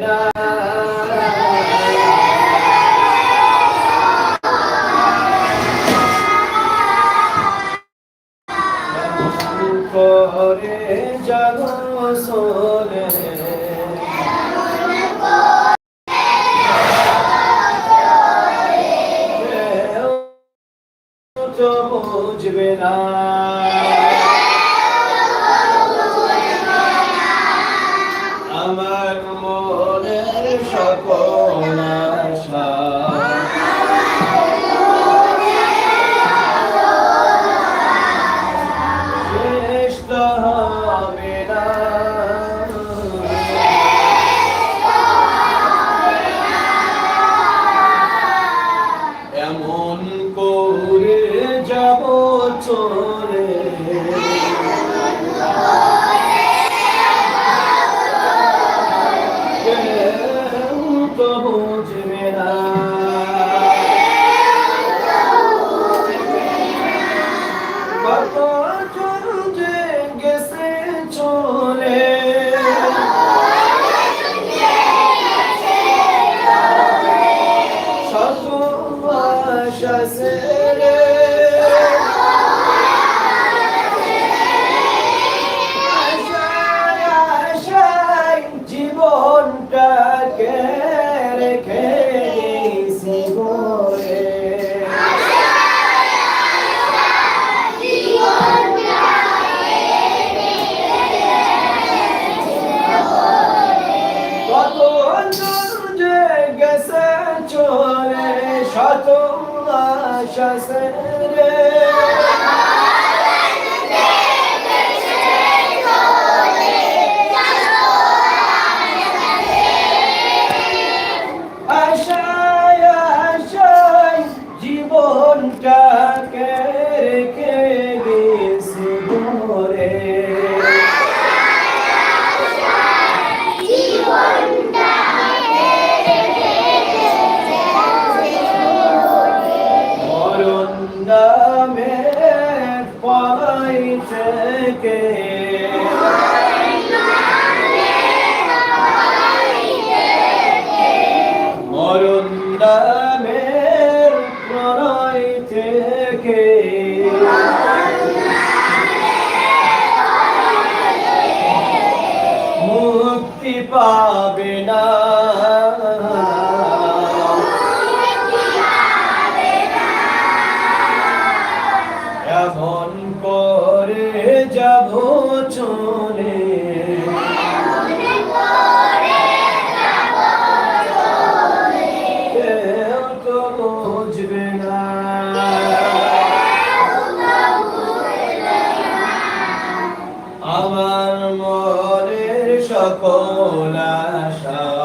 করে Maharaja.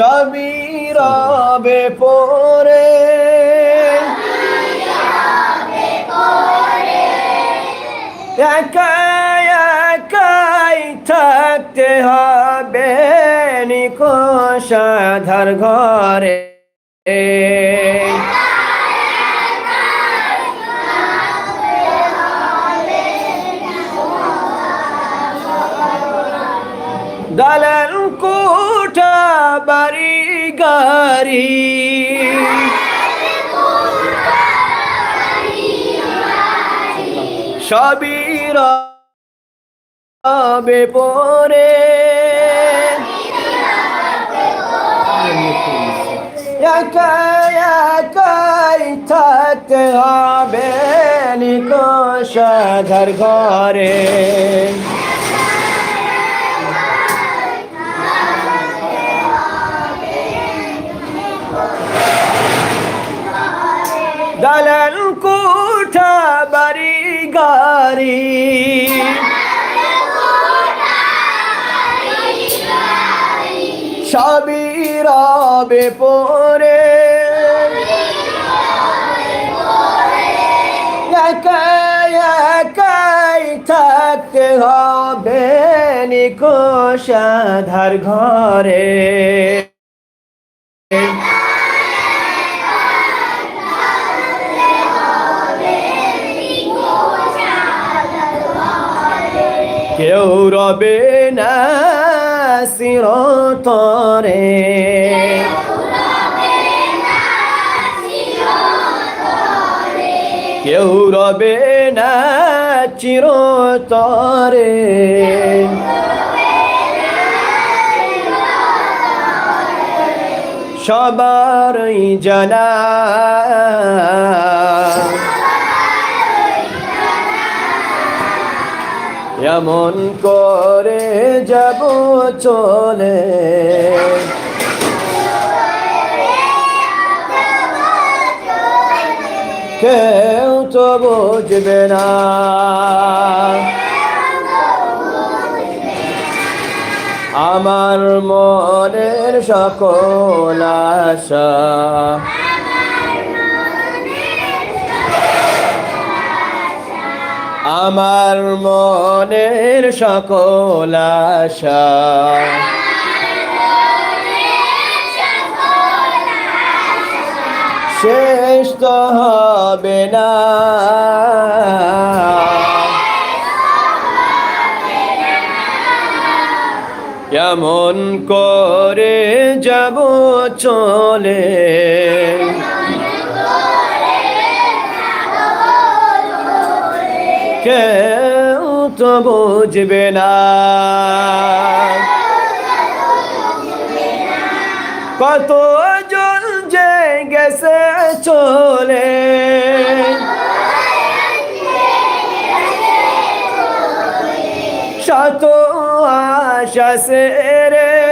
সবই পরে। একা একাই থাকতে হবে নিকোষাধার ঘরে। দালান গাড়ি সবই রবে পরে। একা একাই থাকতে হবে নিকোষাধার ঘরে। দালান গাড়ি সবই রবে পরে। একা একাই থাকতে হবে নিকোষাধার ঘরে। কেউ রবে না চিরতরে কেউ রবে না চিরতরে। সবারই জানা। এমন করে যাব চলে। কেউ তো বুঝবে না। আমার মনের সকল আশা আমার মনের সকল আশা। শেষ তো হবে না। এমন করে যাব চলে? কেউ তো বুঝবে না। কত জন যে গেছে চলে। শত আশা সে রে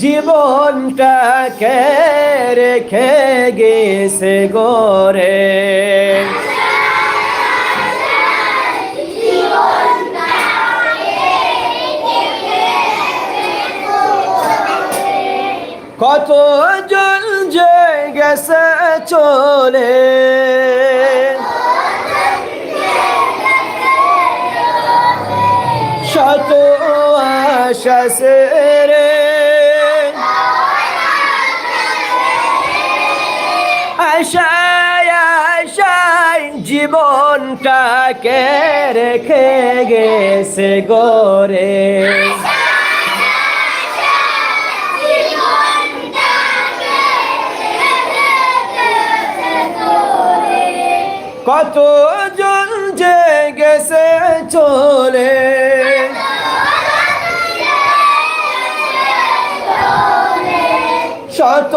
জীবনটাকে রেখে গেছে গোরে কত জন যে গেছে চলে? শত আশা সে আশায় আশায় জীবনটাকে রেখে গেছে গোরে কত জন যে গেছে চলে? শত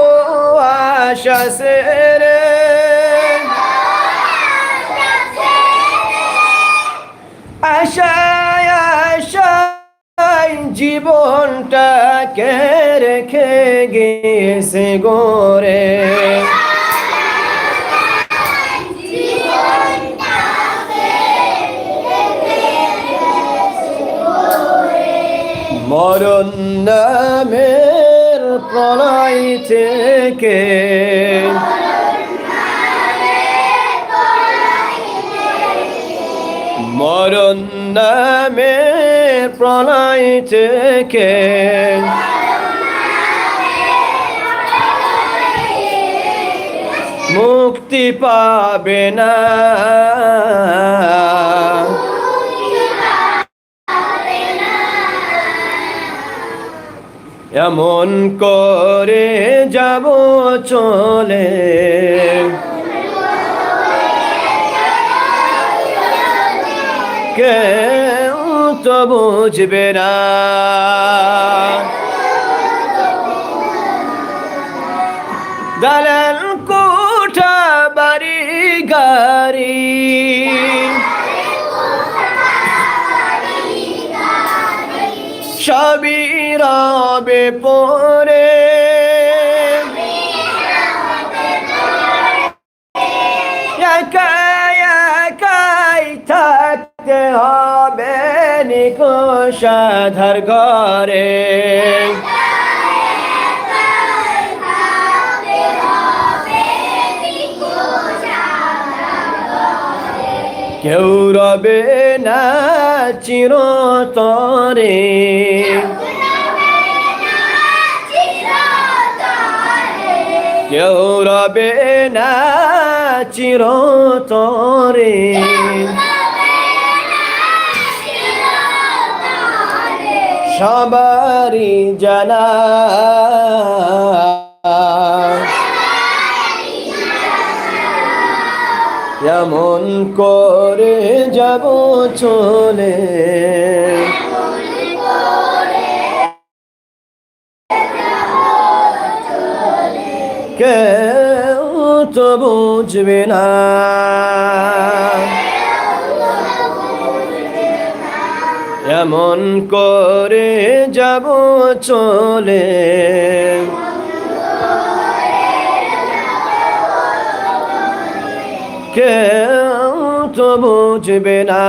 আশা সে আশায় আশায় জীবনটাকে রেখে গিয়েছে গোরে। মরণ নামের প্রলয় থেকে মরণ নামের প্রলয় থেকে মুক্তি পাবে না। এমন করে যাব চলে। কেউ তো বুঝবে না। দালাল কোঠা বাড়ি গাড়ি। সবই রবে পরে নিকোষাধার ঘরে। কেউ রবে না চিরতরে। কেউ রবে না চিরতরে। সবারই জানা। এমন করে যাব চলে। কেউ তো বুঝবে না। এমন করে যাব চলে? কেউ তো বুঝবে না।